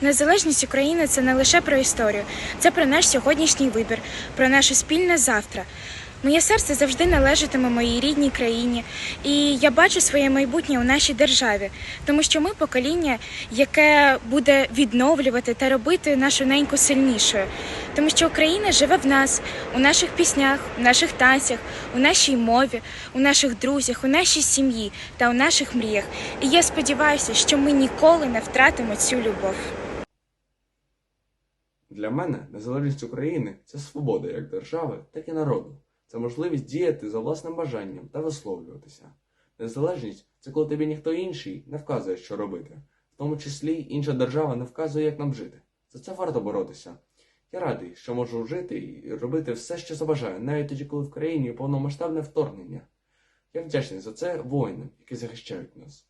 Незалежність України це не лише про історію, це про наш сьогоднішній вибір, про наше спільне завтра. Моє серце завжди належатиме моїй рідній країні, і я бачу своє майбутнє у нашій державі, тому що ми покоління, яке буде відновлювати та робити нашу неньку сильнішою, тому що Україна живе в нас, у наших піснях, у наших танцях, у нашій мові, у наших друзях, у нашій сім'ї та у наших мріях. І я сподіваюся, що ми ніколи не втратимо цю любов. Для мене незалежність України це свобода як держави, так і народу. Це можливість діяти за власним бажанням та висловлюватися. Незалежність це коли тобі ніхто інший не вказує, що робити, в тому числі інша держава не вказує, як нам жити. За це варто боротися. Я радий, що можу жити і робити все, що забажаю, навіть тоді, коли в країні повномасштабне вторгнення. Я вдячний за це воїнам, які захищають нас.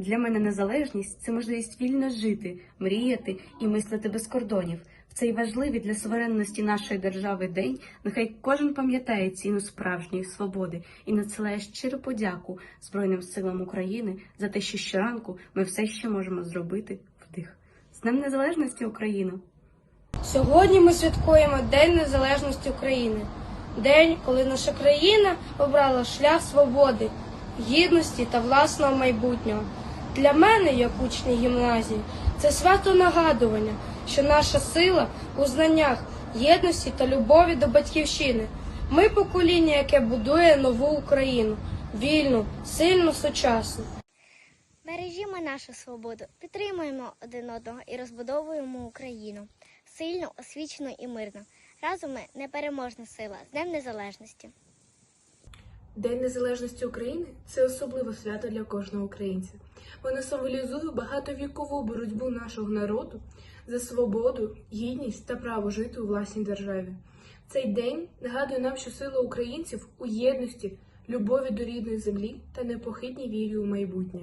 Для мене незалежність це можливість вільно жити, мріяти і мислити без кордонів. В цей важливий для суверенності нашої держави день нехай кожен пам'ятає ціну справжньої свободи і надсилає щиру подяку Збройним силам України за те, що щоранку ми все ще можемо зробити вдих. З Днем Незалежності України! Сьогодні ми святкуємо День Незалежності України, день, коли наша країна обрала шлях свободи, гідності та власного майбутнього. Для мене, як учня гімназії, це свято нагадування, що наша сила у знаннях, єдності та любові до батьківщини. Ми покоління, яке будує нову Україну, вільну, сильну, сучасну. Бережімо нашу свободу, підтримуємо один одного і розбудовуємо Україну сильну, освічену і мирну. Разом ми непереможна сила з Днем Незалежності. День Незалежності України це особливе свято для кожного українця. Воно символізує багатовікову боротьбу нашого народу за свободу, гідність та право жити у власній державі. Цей день нагадує нам, що сила українців у єдності, любові до рідної землі та непохитній вірі у майбутнє.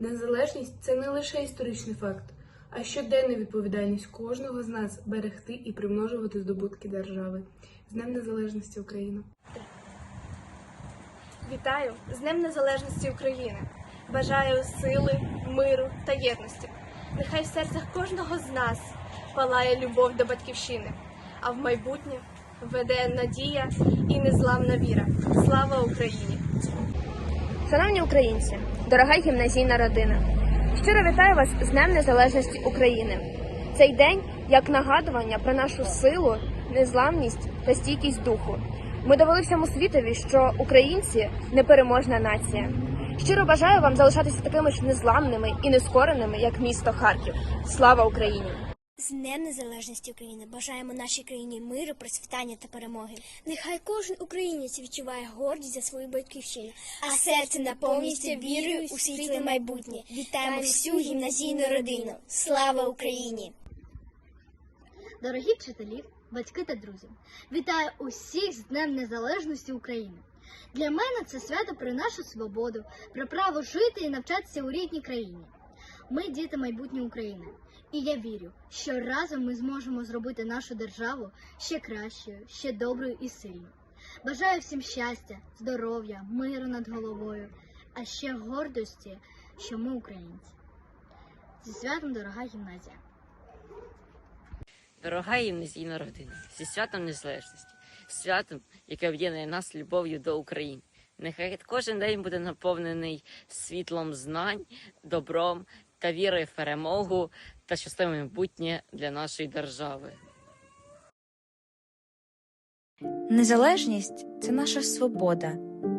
Незалежність це не лише історичний факт, а щоденна відповідальність кожного з нас берегти і примножувати здобутки держави. З Днем Незалежності України! Вітаю з Днем Незалежності України! Бажаю сили, миру та єдності. Нехай в серцях кожного з нас палає любов до батьківщини, а в майбутнє веде надія і незламна віра. Слава Україні! Шановні українці, дорога гімназійна родина, щиро вітаю вас з Днем Незалежності України. Цей день як нагадування про нашу силу, незламність та стійкість духу. Ми довели всьому світові, що українці непереможна нація. Щиро бажаю вам залишатися такими ж незламними і нескореними, як місто Харків. Слава Україні! З Днем Незалежності України бажаємо нашій країні миру, процвітання та перемоги. Нехай кожен українець відчуває гордість за свою батьківщину, а серце наповнюється вірою у світле майбутнє. Вітаємо всю гімназійну родину. Слава Україні! Дорогі вчителі, батьки та друзі, вітаю усіх з Днем Незалежності України. Для мене це свято про нашу свободу, про право жити і навчатися у рідній країні. Ми діти майбутньої України, і я вірю, що разом ми зможемо зробити нашу державу ще кращою, ще доброю і сильною. Бажаю всім щастя, здоров'я, миру над головою, а ще гордості, що ми українці. Зі святом, дорога гімназія! Дорога гімназійна родина, зі святом незалежності, святом, яке об'єднує нас любов'ю до України. Нехай кожен день буде наповнений світлом знань, добром та вірою в перемогу та щасливе майбутнє для нашої держави. Незалежність це наша свобода,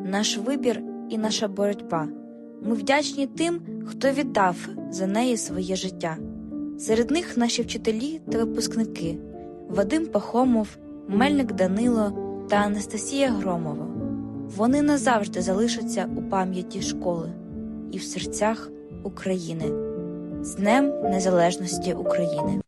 наш вибір і наша боротьба. Ми вдячні тим, хто віддав за неї своє життя. Серед них наші вчителі та випускники Вадим Пахомов, Мельник Данило та Анастасія Громова. Вони назавжди залишаться у пам'яті школи і в серцях України з Днем Незалежності України.